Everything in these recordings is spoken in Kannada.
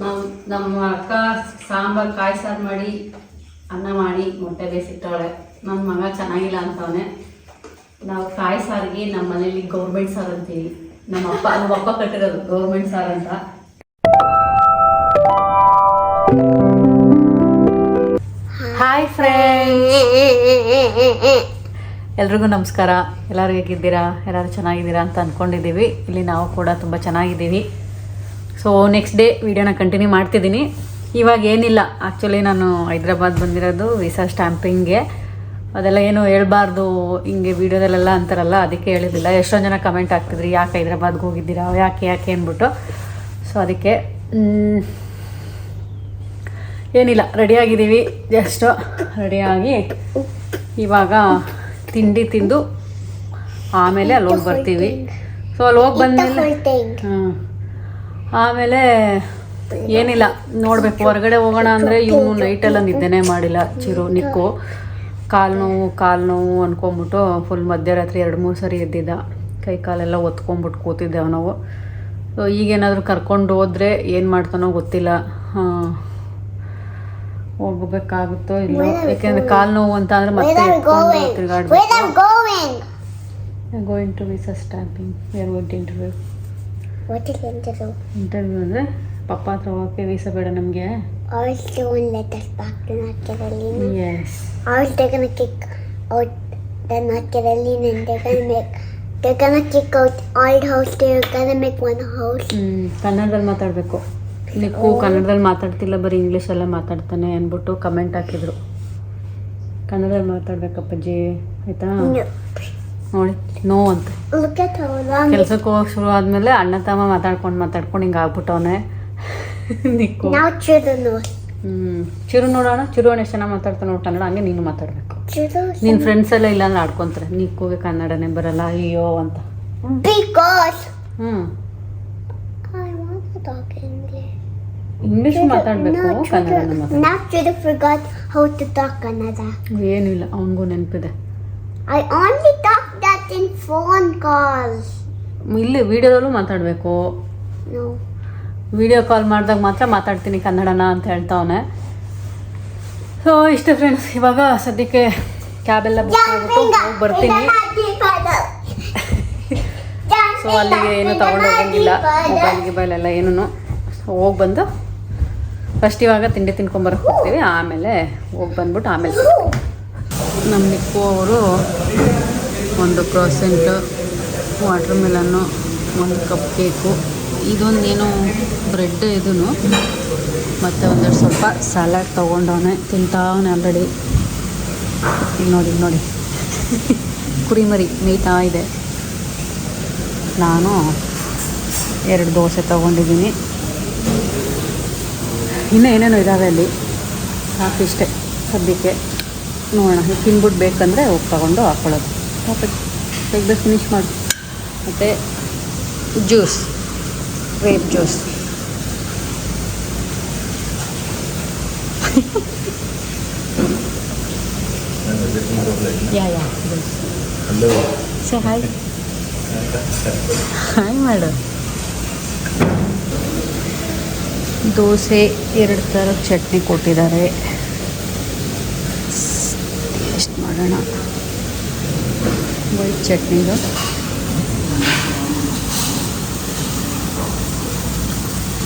ನಮ್ಮ ನಮ್ಮ ಅಕ್ಕ ಸಾಂಬಾರು ಕಾಯಿ ಸಾರು ಮಾಡಿ, ಅನ್ನ ಮಾಡಿ ಮೊಟ್ಟೆ ಬೇಯಿಸಿಟ್ಟವಳೆ. ನನ್ನ ಮಗ ಚೆನ್ನಾಗಿಲ್ಲ ಅಂತವನೆ. ನಾವು ಕಾಯಿ ಸಾರಿಗೆ ನಮ್ಮ ಮನೇಲಿ ಗೌರ್ಮೆಂಟ್ ಸಾರು ಅಂತೀವಿ. ನಮ್ಮ ಅಪ್ಪ ನಮ್ಮ ಅಪ್ಪ ಕಟ್ಟಿರೋದು ಗೌರ್ಮೆಂಟ್ ಸಾರು ಅಂತ. ಹಾಯ್ ಫ್ರೆಂಡ್ಸ್ ಎಲ್ರಿಗೂ ನಮಸ್ಕಾರ. ಎಲ್ಲರೂ ಹೇಗಿದ್ದೀರಾ? ಎಲ್ಲರೂ ಚೆನ್ನಾಗಿದ್ದೀರಾ ಅಂತ ಅಂದ್ಕೊಂಡಿದ್ದೀವಿ ಇಲ್ಲಿ ನಾವು ಕೂಡ ತುಂಬ ಚೆನ್ನಾಗಿದ್ದೀವಿ. ಸೊ ನೆಕ್ಸ್ಟ್ ಡೇ ವಿಡಿಯೋನ ಕಂಟಿನ್ಯೂ ಮಾಡ್ತಿದ್ದೀನಿ. ಇವಾಗ ಏನಿಲ್ಲ. ಆ್ಯಕ್ಚುಲಿ ನಾನು ಹೈದ್ರಾಬಾದ್ ಬಂದಿರೋದು ವೀಸಾ ಸ್ಟ್ಯಾಂಪಿಂಗ್ಗೆ ಅದೆಲ್ಲ ಏನು ಹೇಳ್ಬಾರ್ದು. ಹಿಂಗೆ ವೀಡಿಯೋದಲ್ಲೆಲ್ಲ ಅಂತಾರಲ್ಲ ಅದಕ್ಕೆ ಹೇಳಿದ್ದಿಲ್ಲ. ಎಷ್ಟೊಂದು ಜನ ಕಮೆಂಟ್ ಆಗ್ತಿದ್ರಿ ಯಾಕೆ ಹೈದ್ರಾಬಾದ್ಗೆ ಹೋಗಿದ್ದೀರಾ? ಯಾಕೆ ಯಾಕೆ ಅಂದ್ಬಿಟ್ಟು. ಸೊ ಅದಕ್ಕೆ ಏನಿಲ್ಲ. ರೆಡಿಯಾಗಿದ್ದೀವಿ ಜಸ್ಟು ರೆಡಿಯಾಗಿ ಇವಾಗ ತಿಂಡಿ ತಿಂದು ಆಮೇಲೆ ಅಲ್ಲಿ ಹೋಗಿ ಬರ್ತೀವಿ ಸೊ ಅಲ್ಲಿ ಹೋಗಿ ಬಂದಮೇಲೆ ಹಾಂ ಆಮೇಲೆ ಏನಿಲ್ಲ ನೋಡಬೇಕು. ಹೊರಗಡೆ ಹೋಗೋಣ ಅಂದರೆ ಇವನು ನೈಟೆಲ್ಲ ನಿದ್ದೆನೇ ಮಾಡಿಲ್ಲ ಚಿರು ನಿಕ್ಕು. ಕಾಲು ನೋವು ಕಾಲು ನೋವು ಅನ್ಕೊಂಬಿಟ್ಟು ಫುಲ್ ಮಧ್ಯರಾತ್ರಿ ಎರಡು ಮೂರು ಸರಿ ಎದ್ದಿದ್ದ. ಕೈ ಕಾಲೆಲ್ಲ ಒತ್ಕೊಂಬಿಟ್ಟು ಕೂತಿದ್ದೆವು ನಾವು ಸೊ ಈಗೇನಾದರೂ ಕರ್ಕೊಂಡು ಹೋದರೆ ಏನು ಮಾಡ್ತಾನೋ ಗೊತ್ತಿಲ್ಲ. ಹೋಗ್ಬೇಕಾಗುತ್ತೋ ಇಲ್ಲೋ ಯಾಕೆಂದರೆ ಕಾಲು ನೋವು ಅಂತ ಅಂದರೆ ಮತ್ತೆ ತಿರುಗಾಡ್ಬೇಕು? Going to be stamping we are going to interview ವೈಟಿ ಎಂಚು ಪಪ್ಪ ಅಥವಾ ಪಿ ವಿಸ ಬೇಡ ನಮಗೆ? ಆಯ್ತು ಒನ್ ನೆಕ್ ಎಕ್ ಮಾತಾಡ್ತಿಲ್ಲ ಬರೀ ಇಂಗ್ಲಿಷಲ್ಲೇ ಮಾತಾಡ್ತಾನೆ ಅಂದ್ಬಿಟ್ಟು ಕಮೆಂಟ್ ಹಾಕಿದ್ರು. ಕನ್ನಡದಲ್ಲಿ ಮಾತಾಡ್ಬೇಕಪ್ಪಾಜಿ ಆಯ್ತಾ? ನೋಡಿ ನೋ ಅಂತ. ಕೆಲ್ಸಕ್ಕೆ ಹೋಗಕ್ ಶುರು ಆದ್ಮೇಲೆ ಅಣ್ಣ ತಮ್ಮ ಮಾತಾಡ್ಕೊಂಡು ಮಾತಾಡ್ಕೊಂಡು ಹಿಂಗ ಆಗ್ಬಿಟ್ಟವನೆ. ಹ್ಮ್. ಚಿರು ನೋಡೋಣ? ಚಿರು ಅಣ್ಣ ಎಷ್ಟು ಚೆನ್ನಾಗಿ ಮಾತಾಡ್ತಾನೆ ನೋಡಿ ಕನ್ನಡ ಹಂಗೆ ನೀನು ಮಾತಾಡಬೇಕು. ನಿನ್ ನಿನ್ನ ಫ್ರೆಂಡ್ಸ್ ಎಲ್ಲ ಇಲ್ಲಾಂದ್ರೆ ಆಡ್ಕೊಂತಾರೆ. ಕೂಗೆ ಕನ್ನಡನೇ ಬರಲ್ಲ ಅಯ್ಯೋ ಅಂತ. Because hmm. ಇಂಗ್ಲೀಷ್ ಮಾತಾಡಬೇಕು forgot how to talk Kannada. ಏನಿಲ್ಲ ಅವನಿಗೂ ನೆನಪಿದೆ. I only talk phone phone calls. ಇಲ್ಲಿ ವಿಡಿಯೋದಲ್ಲೂ ಮಾತಾಡಬೇಕು. ವಿಡಿಯೋ ಕಾಲ್ ಮಾಡಿದಾಗ ಮಾತ್ರ ಮಾತಾಡ್ತೀನಿ ಕನ್ನಡನ ಅಂತ ಹೇಳ್ತಾವನೆ. ಸೊ ಇಷ್ಟು ಫ್ರೆಂಡ್ಸ್ ಇವಾಗ ಸದ್ಯಕ್ಕೆ ಕ್ಯಾಬ್ ಎಲ್ಲ ಬುಕ್ ಮಾಡಿಬಿಟ್ಟು ಹೋಗಿ ಬರ್ತೀನಿ. ಸೊ ಅಲ್ಲಿಗೆ ಏನು ತಗೊಂಡು ಹೋಗಂಗಿಲ್ಲ. ಮೊಬೈಲ್ ಗಿಬೈಲ್ ಎಲ್ಲ ಏನೂ ಹೋಗಿ ಬಂದು ಫಸ್ಟ್ ಇವಾಗ ತಿಂಡಿ ತಿನ್ಕೊಂಬರಕ್ಕೆ ಹೋಗ್ತೀವಿ. ಆಮೇಲೆ ಹೋಗಿ ಬಂದ್ಬಿಟ್ಟು ಆಮೇಲೆ ನಮ್ಮ ನಿಕ್ಕು ಅವರು ಒಂದು ಕ್ರೋಸೆಂಟು ವಾಟರ್ ಮೆಲನ್ನು ಒಂದು ಕಪ್ ಕೇಕು ಏನೋ ಬ್ರೆಡ್ ಇದೂ ಮತ್ತು ಒಂದೆರಡು ಸ್ವಲ್ಪ ಸಲಾಡ್ ತೊಗೊಂಡವನೆ ತಿಂತಾವನೆ ಆಲ್ರೆಡಿ ನೋಡಿ ನೋಡಿ. ಕುರಿಮರಿ, ಮೇಯ್ತಾ ಇದೆ. ನಾನು ಎರಡು ದೋಸೆ ತೊಗೊಂಡಿದ್ದೀನಿ. ಇನ್ನೂ ಏನೇನೋ ಇದ್ದಾವೆ ಅಲ್ಲಿ. ಸಾಕಿಷ್ಟೇ ಸದ್ಯಕ್ಕೆ ನೋಡೋಣ. ತಿನ್ಬಿಟ್ಟು ಬೇಕಂದರೆ ಹೋಗಿ ತಗೊಂಡು ಹಾಕ್ಕೊಳ್ಳೋದು ಪಾಪಟ್ ಬೇಗ ಬೇಗ ಫಿನಿಶ್ ಮಾಡಿ ಮತ್ತು juice grape juice yeah yeah say hi hi ಮಾಡು ದೋಸೆ ಎರಡು ಥರ ಚಟ್ನಿ ಕೊಟ್ಟಿದ್ದಾರೆ ಟೇಸ್ಟ್ ಮಾಡೋಣ ವೈಟ್ ಚಟ್ನಿದು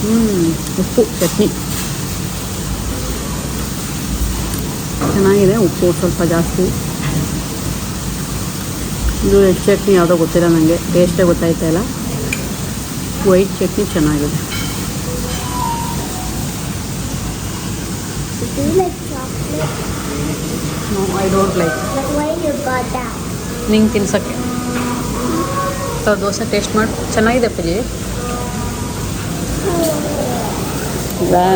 ಹ್ಞೂ ಉಪ್ಪು ಚಟ್ನಿ. ಚೆನ್ನಾಗಿದೆ ಉಪ್ಪು ಸ್ವಲ್ಪ ಜಾಸ್ತಿ. ಇದು ರೆಡ್ ಚಟ್ನಿ ಯಾವುದೋ ಗೊತ್ತಿಲ್ಲ ನನಗೆ ಟೇಸ್ಟೇ ಗೊತ್ತಾಯ್ತಾ ಇಲ್ಲ. ವೈಟ್ ಚಟ್ನಿ ಚೆನ್ನಾಗಿದೆ. Like I don't like But you got that? ನಿಂಗೆ ತಿನ್ಸೋಕ್ಕೆ. ಸೊ ದೋಸೆ ಟೇಸ್ಟ್ ಮಾಡಿ ಚೆನ್ನಾಗಿದೆ ಪಿಲಿ.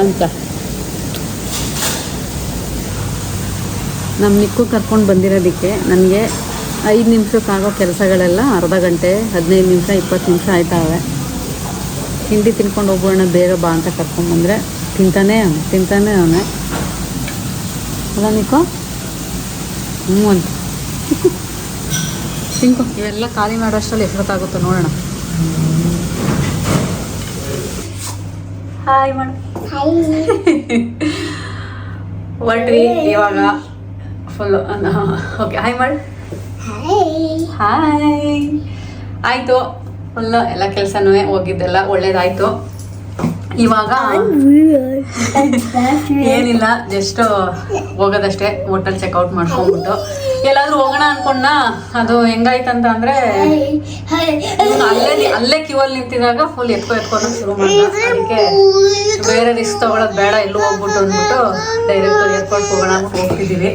ಅಂತ ನಮ್ಮ ನಿಕ್ಕು ಕರ್ಕೊಂಡು ಬಂದಿರೋದಕ್ಕೆ ನನಗೆ ಐದು ನಿಮಿಷಕ್ಕಾಗೋ ಕೆಲಸಗಳೆಲ್ಲ ಅರ್ಧ ಗಂಟೆ ಹದಿನೈದು ನಿಮಿಷ ಇಪ್ಪತ್ತು ನಿಮಿಷ ಆಯ್ತಾವೆ. ತಿಂಡಿ ತಿನ್ಕೊಂಡು ಹೋಗೋಣ ಬೇಗ ಬಾ ಅಂತ ಕರ್ಕೊಂಡ್ಬಂದರೆ ತಿಂತಾನೆ ಅವನು ತಿಂತಾನೆ ಅವನೇ. ಅಲ್ಲ ನಿಕೋ ಹ್ಞೂ ಅಂತ. ತಿನ್ಕೊ ಇವೆಲ್ಲ ಖಾಲಿ ಮಾಡೋಷ್ಟರಲ್ಲಿ ಎಷ್ಟೊತ್ತಾಗುತ್ತೋ ನೋಡೋಣ. ಹಾಯ್ ಮಾಡು ಹೊರಟ್ರಿ ಇವಾಗ ಫುಲ್ ಓಕೆ ಹಾಯ್ ಮಾಡು. ಹಾಯ್ ಆಯಿತು. ಫುಲ್ ಎಲ್ಲ ಕೆಲಸನೂ ಹೋಗಿದ್ದೆಲ್ಲ ಒಳ್ಳೇದಾಯ್ತು. ಇವಾಗ ಏನಿಲ್ಲ ಜಸ್ಟ್ ಹೋಗೋದಷ್ಟೇ ಹೋಟೆಲ್ ಚೆಕ್ಔಟ್ ಮಾಡ್ಕೊಂಡ್ಬಿಟ್ಟು. ಎಲ್ಲಾದ್ರೂ ಹೋಗೋಣ ಅನ್ಕೊಂಡ ಅದು ಹೆಂಗಾಯ್ತಂತ ಅಂದ್ರೆ ಅಲ್ಲೇ ಅಲ್ಲೇ ಕ್ಯೂ ಅಲ್ಲಿ ನಿಂತಿದಾಗ ಫುಲ್ ಎತ್ಕೊ ಎತ್ಕೊಂಡು ಶುರು ಮಾಡಿದ. ಅದಕ್ಕೆ ಬೇರೆ ರಿಸ್ಕ್ ತಗೊಳೋದು ಬೇಡ, ಎಲ್ಲೂ ಹೋಗ್ಬಿಟ್ಟು ಅಂದ್ಬಿಟ್ಟು ಡೈರೆಕ್ಟ್ ಏರ್ಪೋರ್ಟ್ ಹೋಗೋಣ ಅಂತ ಹೋಗ್ತಿದ್ದೀವಿ.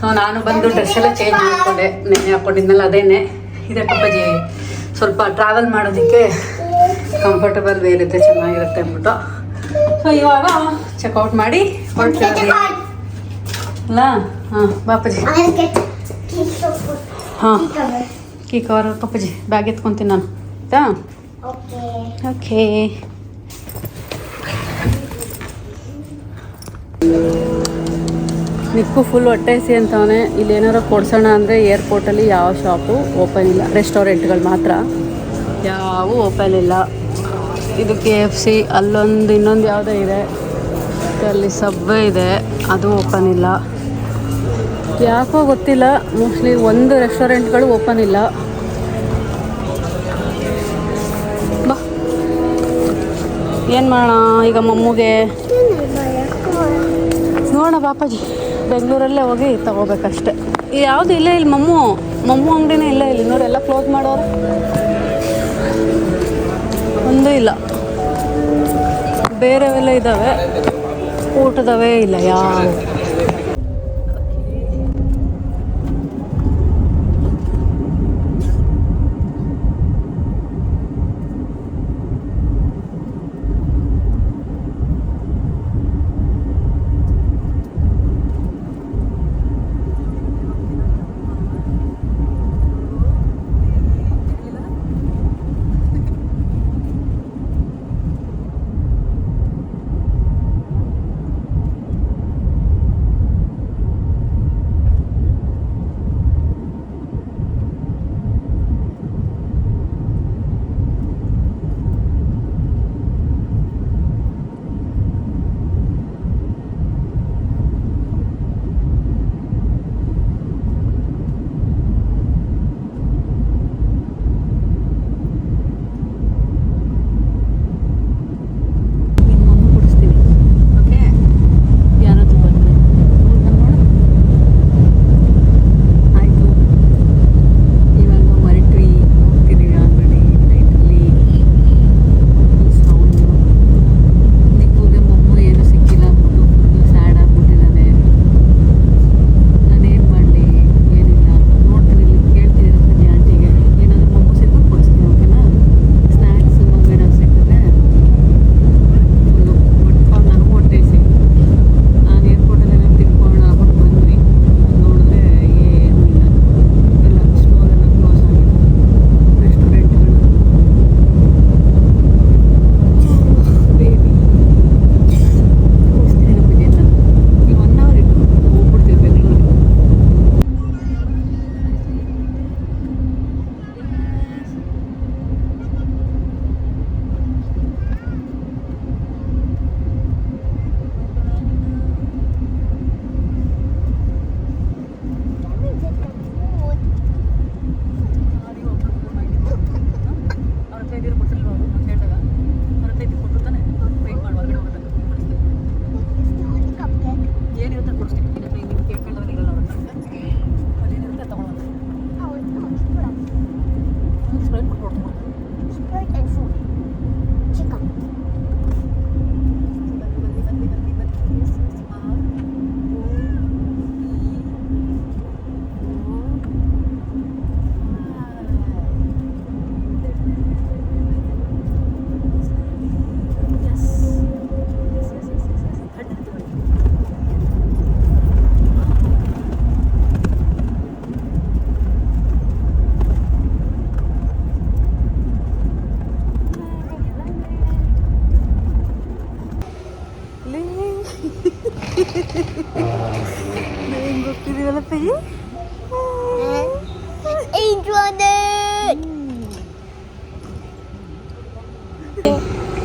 ಸೊ ನಾನು ಬಂದು ಡ್ರೆಸ್ ಎಲ್ಲ ಚೇಂಜ್ ಮಾಡ್ಕೊಂಡೆ, ನೆನೆ ಹಾಕೊಂಡಿದ್ನಲ್ಲ, ಅದೇನೆ. ಇದೆ ಪಪ್ಪಾಜಿ, ಸ್ವಲ್ಪ ಟ್ರಾವೆಲ್ ಮಾಡೋದಕ್ಕೆ ಕಂಫರ್ಟಬಲ್ ವೇರ್ ಚೆನ್ನಾಗಿರುತ್ತೆ ಅಂದ್ಬಿಟ್ಟು. ಸೊ ಇವಾಗ ಚೆಕ್ಔಟ್ ಮಾಡಿ ಹೊರಡ್ತಿದ್ದೀವಿ ಅಲ್ಲ ಹಾಂ. ಹಾಂ ಕೀ ಕವರ್ ಪಪ್ಪಾಜಿ, ಬ್ಯಾಗ್ ಎತ್ಕೊಂತೀನಿ ನಾನು. ಆಯ್ತಾ. ಓಕೆ. ನಿಕ್ಕು ಫುಲ್ ಹೊಟ್ಟೆ ಸಿ ಅಂತವನೆ. ಇಲ್ಲಿ ಏನಾರು ಕೊಡ್ಸೋಣ ಅಂದರೆ ಏರ್ಪೋರ್ಟಲ್ಲಿ ಯಾವ ಶಾಪು ಓಪನ್ ಇಲ್ಲ. ರೆಸ್ಟೋರೆಂಟ್ಗಳು ಮಾತ್ರ. ಯಾವ ಓಪನ್ ಇಲ್ಲ. ಇದು ಕೆ ಎಫ್ ಸಿ ಅಲ್ಲೊಂದು ಇನ್ನೊಂದು ಯಾವುದೋ ಇದೆ. ಅಲ್ಲಿ ಸಬ್ಬೆ ಇದೆ. ಅದು ಓಪನ್ ಇಲ್ಲ. ಯಾಕೋ ಗೊತ್ತಿಲ್ಲ. ಮೋಸ್ಟ್ಲಿ ಒಂದು ರೆಸ್ಟೋರೆಂಟ್ಗಳು ಓಪನ್ ಇಲ್ಲ. ಬಾ. ಏನು ಮಾಡೋಣ ಈಗ ಮಮ್ಮಗೆ? ನೋಡೋಣ ಪಾಪಾಜಿ. ಬೆಂಗಳೂರಲ್ಲೇ ಹೋಗಿ ತಗೋಬೇಕಷ್ಟೆ. ಯಾವುದು ಇಲ್ಲ ಇಲ್ಲಿ ಮಮ್ಮು. ಮಮ್ಮು ಅಂಗಡಿನೇ ಇಲ್ಲ ಇಲ್ಲಿ. ನೋಡಿ ಎಲ್ಲ ಕ್ಲೋಸ್ ಮಾಡೋರು. ಒಂದೂ ಇಲ್ಲ. ಬೇರೆವೆಲ್ಲ ಇದ್ದಾವೆ ಊಟದವೇ ಇಲ್ಲ ಯಾವ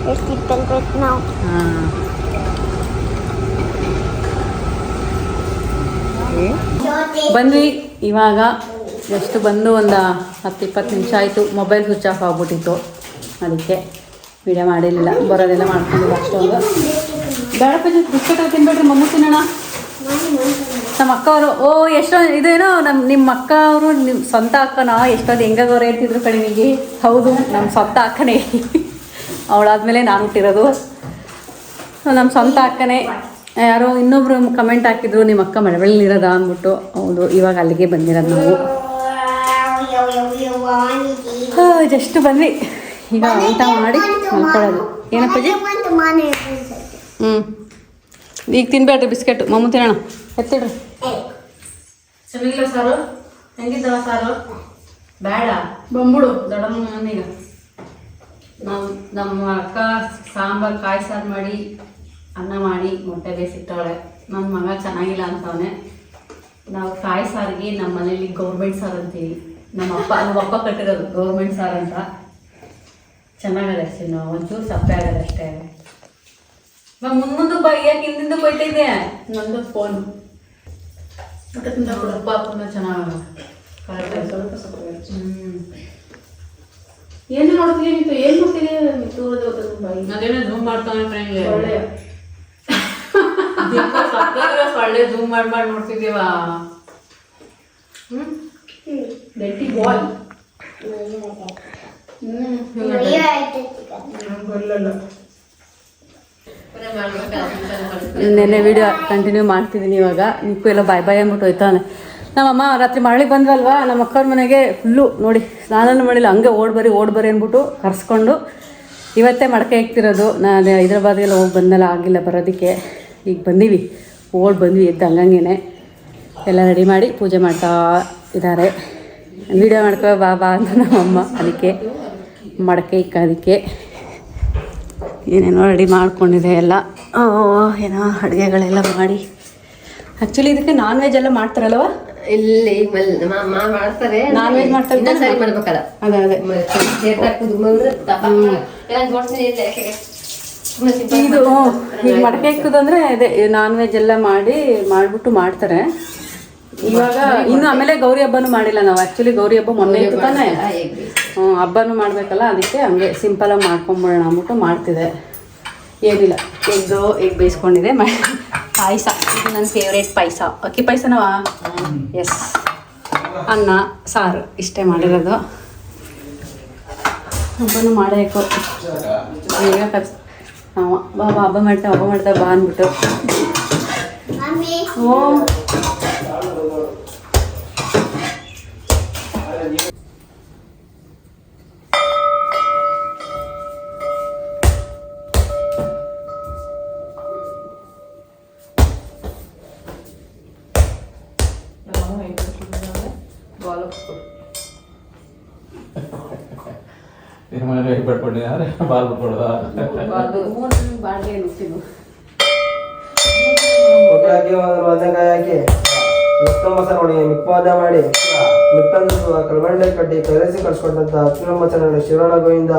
There's sleeping right now. ಬಂದ್ವಿ ಇವಾಗ ಎಷ್ಟು ಬಂದು ಒಂದು ಹತ್ತು, ಇಪ್ಪತ್ತು ನಿಮಿಷ ಆಯಿತು. ಮೊಬೈಲ್ ಸ್ವಿಚ್ ಆಫ್ ಆಗ್ಬಿಟ್ಟಿತ್ತು. ಅದಕ್ಕೆ ವಿಡಿಯೋ ಮಾಡಿರಲಿಲ್ಲ. ಬರೋದೆಲ್ಲ ಮಾಡ್ಕೊಂಡಿಲ್ಲ ಅಷ್ಟೊಂದು. ಬೇಡಪ್ಪ ಬಿಸ್ಕೆಟ್ ತಿನ್ಬೇಡ್ರಿ. ತಿನ್ನೋಣ. ನಮ್ಮ ಅಕ್ಕ ಅವರು, ಓ ಎಷ್ಟೊಂದು ಇದೇನೋ ನಮ್ಮ ನಿಮ್ಮ ಅಕ್ಕ ಅವರು ನಿಮ್ಮ ಸ್ವಂತ ಅಕ್ಕನ? ಎಷ್ಟೊಂದು ಹೆಂಗಾಗವ್ರು ಹೇಳ್ತಿದ್ರು ಕಡಿಮೆಗೆ ಹೌದು ನಮ್ಮ ಸ್ವಂತ ಅಕ್ಕನೇ. ಅವಳಾದ್ಮೇಲೆ ನಾನು ಹುಟ್ಟಿರೋದು. ನಮ್ಮ ಸ್ವಂತ ಅಕ್ಕನೇ. ಯಾರೋ ಇನ್ನೊಬ್ರು ಕಮೆಂಟ್ ಹಾಕಿದ್ರು ನಿಮ್ಮ ಅಕ್ಕ ಮಳವಳ್ಳಿರೋದ ಅಂದ್ಬಿಟ್ಟು ಹೌದು ಇವಾಗ ಅಲ್ಲಿಗೆ ಬಂದಿರೋದು ನಾವು. ಜಸ್ಟ್ ಬಂದ್ವಿ ಈಗ ಊಟ ಮಾಡಿ ಮಲ್ಕೊಳ್ಳೋದು. ಏನಪ್ಪ ಹ್ಞೂ ಈಗ ತಿನ್ಬೇಡ್ರಿ ಬಿಸ್ಕೆಟ್. ಮಮ್ಮು ತಿನ್ನೋಣ. ಎತ್ತಿಡ್ರಿ. ಸಾರು? ಹೆಂಗಿದ್ದಾವ ಸಾರು? ಬೇಡ ಬಂದ್ಬಿಡು ದೊಡ್ಡಮ್ಮ ಮನೆಗೆ. ನಮ್ಮ ನಮ್ಮ ಅಕ್ಕ ಸಾಂಬಾರು ಕಾಯಿ ಸಾರು ಮಾಡಿ ಅನ್ನ ಮಾಡಿ ಮೊಟ್ಟೆ ಬೇಯಿಸಿಟ್ಟವಳೆ ನನ್ನ ಮಗ ಚೆನ್ನಾಗಿಲ್ಲ ಅಂತವನೆ. ನಾವು ಕಾಯಿ ಸಾರಿಗೆ ನಮ್ಮ ಮನೇಲಿ ಗೌರ್ಮೆಂಟ್ ಸಾರು ಅಂತೀವಿ. ನಮ್ಮ ಅಪ್ಪ ನಮ್ಮ ಅಪ್ಪ ಕಟ್ಟಿರೋದು ಗೌರ್ಮೆಂಟ್ ಸಾರು ಅಂತ. ಚೆನ್ನಾಗಿದೆ ಅಷ್ಟೇ ನಾವು ಒಂಚೂರು ಸಪ್ಪೆ ಆಗದೆ ಅಷ್ಟೇ. ಮುಂದ್ ಮುಂದೆ ಬೈ ಯಾಕೆ ಹಿಂದಿಂದ ಬೈತಿದ್ದೆ? ನಂದು ಫೋನ್ ಉಪ್ಪ ಹಾಕೊಂಡು ಚೆನ್ನಾಗ ಹ್ಮ್. ಏನು ನೋಡ್ತೀನಿ ಮಿತ್ತು ಏನು ನೋಡ್ತೀವಿ ಮಿತ್ತು ಅದೇನೋ ಝೂಮ್ ಮಾಡ್ತಾನೆ ಫ್ರೆಂಡ್ ಸೊಳ್ಳೆ ಝೂಮ್ ಮಾಡಿ ಮಾಡಿ ನೋಡ್ತಿದ್ದೀವ? ಡೆಟ್ಟಿ ನೆನ್ನೆ ವಿಡಿಯೋ ಕಂಟಿನ್ಯೂ ಮಾಡ್ತಿದ್ದೀನಿ ಇವಾಗ. ನಿಕ್ಕು ಎಲ್ಲ ಬಾಯ್ ಬಾಯ್ ಅಂದ್ಬಿಟ್ಟು ಹೋಯ್ತಾನೆ ನಮ್ಮಮ್ಮ ರಾತ್ರಿ ಮರಳಿಗೆ ಬಂದ್ವಲ್ವಾ ನಮ್ಮ ಅಕ್ಕವ್ರ ಮನೆಗೆ ಫುಲ್ಲು ನೋಡಿ, ಸ್ನಾನನೂ ಮಾಡಿಲ್ಲ, ಹಂಗೆ ಓಡ್ ಬರ್ರಿ ಓಡ್ ಬರ್ರಿ ಅಂದ್ಬಿಟ್ಟು ಕರ್ಸ್ಕೊಂಡು ಇವತ್ತೇ ಮಡಕೆ ಇಕ್ತಿರೋದು ನಾನು ಹೈದ್ರಾಬಾದ್ಗೆಲ್ಲ ಹೋಗಿ ಬಂದಲ್ಲ ಆಗಿಲ್ಲ ಬರೋದಕ್ಕೆ. ಈಗ ಬಂದೀವಿ. ಓಡ್ ಬಂದ್ವಿ, ಎದ್ದು ಹಂಗಂಗೆ ಎಲ್ಲ ರೆಡಿ ಮಾಡಿ ಪೂಜೆ ಮಾಡ್ತಾ ಇದ್ದಾರೆ. ವಿಡಿಯೋ ಮಾಡ್ಕೋ ಬಾ ಬಾ ಅಂತ ನಮ್ಮಮ್ಮ ಅದಕ್ಕೆ, ಮಡಕೆ ಇಕ್ಕೋದಕ್ಕೆ. ಏನೇನೋ ರೆಡಿ ಮಾಡ್ಕೊಂಡಿದೆ ಎಲ್ಲ. ಏನೋ ಅಡುಗೆಗಳೆಲ್ಲ ಮಾಡಿ. ಆ್ಯಕ್ಚುಲಿ ಇದಕ್ಕೆ ನಾನ್ ವೆಜ್ ಎಲ್ಲ ಮಾಡ್ತಾರಲ್ವ? ಇಲ್ಲಿ ಮಾಡ್ತಾರೆ ನಾನ್ ವೆಜ್ ಮಾಡ್ತಾರೆ ಸರಿ ಮಾಡ್ಬೇಕಲ್ಲ. ಅದೇ ಅದೇ. ಇದು. ಈಗ ಮಡಕೆ ಇಕ್ಕುದಂದ್ರೆ ಅದೇ ನಾನ್ ವೆಜ್ ಎಲ್ಲ ಮಾಡಿ ಮಾಡ್ಬಿಟ್ಟು ಮಾಡ್ತಾರೆ. ಇವಾಗ ಇನ್ನು ಆಮೇಲೆ ಗೌರಿ ಹಬ್ಬನೂ ಮಾಡಿಲ್ಲ ನಾವು. ಆಕ್ಚುಲಿ ಗೌರಿ ಹಬ್ಬ ಮೊನ್ನೆ ಇತ್ತು ತಾನೆ. ಹ್ಞೂ ಹಬ್ಬನೂ ಮಾಡಬೇಕಲ್ಲ ಅದಕ್ಕೆ ಹಂಗೆ ಸಿಂಪಲಾಗಿ ಮಾಡ್ಕೊಂಬಿಡೋಣ ಅಂದ್ಬಿಟ್ಟು ಮಾಡ್ತಿದೆ. ಏನಿಲ್ಲ. ಎಗ್ಗು ಎಗ್ ಬೇಯಿಸ್ಕೊಂಡಿದೆ. ಮ ಪಾಯಸ. ಇದು ನನ್ನ ಫೇವ್ರೇಟ್ ಪಾಯಸ. ಅಕ್ಕಿ ಪಾಯಸನವಾ? ಎಸ್ ಅನ್ನ ಸಾರು. ಇಷ್ಟೇ ಮಾಡಿರೋದು. ಹಬ್ಬನೂ ಮಾಡಬೇಕು. ಈಗ ಕಸ್ ನಾವು ಬಾ ಬಾ ಹಬ್ಬ ಮಾಡ್ತಾ ಹಬ್ಬ ಮಾಡ್ತಾ ಬಾ ಅಂದ್ಬಿಟ್ಟು. ಓ. ನುಚ್ಚಿದ್ದು ಒಟ್ಟು ಹಾಕಿ ಒಂದು ಬದನೆಕಾಯಿ ಹಾಕಿ ಮಿಕ್ಕ ಮಸಾಲ ನೋಡಿ ಮಿಕ್ಕೋದ ಮಾಡಿ ಮಿಕ್ಕಂದು ಕಲ್ಬಂಡೆ ಕಟ್ಟಿ ಕಲಸಿ ಕಳ್ಸಿಕೊಂಡಂತ ಅಕ್ಕಿನ ಚರಣ ಶಿರೋಣ ಗೋವಿಂದ.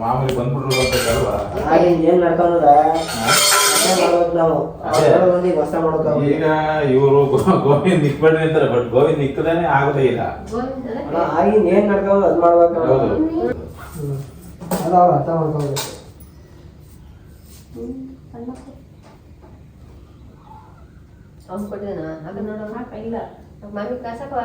ಮಾಮೂಲಿ ಬಂದ್ಬಿಟ್ರು ಬರ್ಬೇಕಲ್ವಾ ಹಾಗೆ ಏನ್ ಮಾಡ್ಬೇಕು ನಾವು ಈಗ ಇವರು ಗೋವಿಂದ್ ನಿಕ್ಬೇಡ್ರಿ ಅಂತಾರೆ ಬಟ್ ಗೋವಿಂದ್ ನಿಕ್ಕದೇನೆ ಆಗದೇ ಇಲ್ಲ. ಆಗಿನ ಏನ್ ನಡ್ಕೊಂಡು ಅದ್ ಮಾಡ್ಬೇಕು. ಹೌದು. ಅದು ಅವ್ರು ಅರ್ಥ ಮಾಡ್ಕೋಬೇಕು. ಅವ್ನು ಕೊಟ್ಟಿದ್ದಾನ? ಅದನ್ನ ನೋಡೋಣ. ಇಲ್ಲ. ಮಾಮಿ ಕಾಸಕ್ಕವ